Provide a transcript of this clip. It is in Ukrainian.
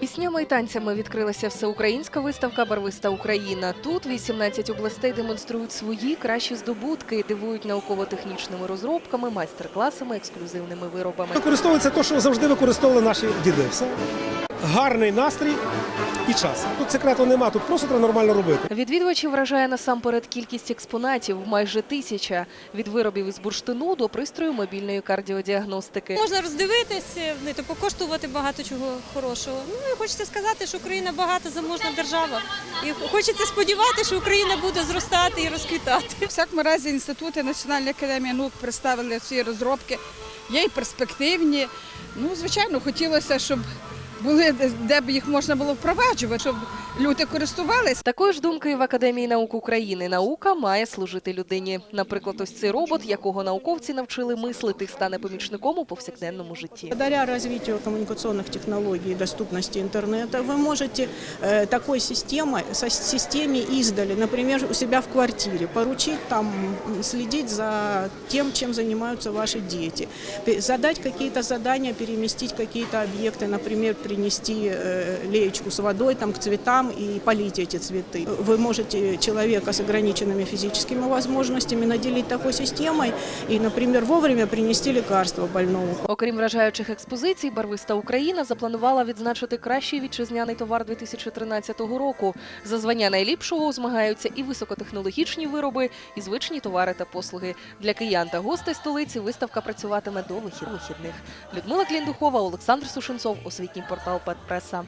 Піснями і танцями відкрилася всеукраїнська виставка Барвиста Україна. Тут 18 областей демонструють свої кращі здобутки, дивують науково-технічними розробками, майстер-класами, ексклюзивними виробами. Використовується те, що завжди використовували наші діди. Все. Гарний настрій і час. Тут секрету нема, тут просто треба нормально робити. Відвідувачів вражає насамперед кількість експонатів майже тисяча від виробів із бурштину до пристрою мобільної кардіодіагностики. Можна роздивитися, не то покоштувати багато чого хорошого. Ну і хочеться сказати, що Україна багата заможна держава. І хочеться сподіватися, що Україна буде зростати і розквітати. У всякому разі інститути Національної академії наук представили свої розробки, є й перспективні. Ну, звичайно, хотілося, щоб були де- де б їх можна було впроваджувати, щоб люди користувалися. Такої ж думки і в Академії наук України наука має служити людині. Наприклад, ось цей робот, якого науковці навчили мислити, стане помічником у повсякденному житті. Благодаря развитию коммуникационных технологий и доступности интернета вы можете э, такой системой, со системе издали, например, у себя в квартире, поручить там м, следить за тем, чем занимаются ваши дети, Пе- задать какие-то задания, переместить какие-то объекты, например, принести э, леечку с водой там, к цветам и полить эти цветы. Вы можете человека с ограниченными физическими возможностями наделить такой системой и, например, вовремя принести лекарство больному. Окрім вражаючих експозицій, барвиста Україна запланувала відзначити кращий вітчизняний товар 2013 року. За звання найліпшого змагаються і високотехнологічні вироби, і звичні товари та послуги. Для киян та гостей столиці виставка працюватиме до вихід- вихідних. Людмила Кліндухова, Олександр Сушенцов, освітній портал Петпреса.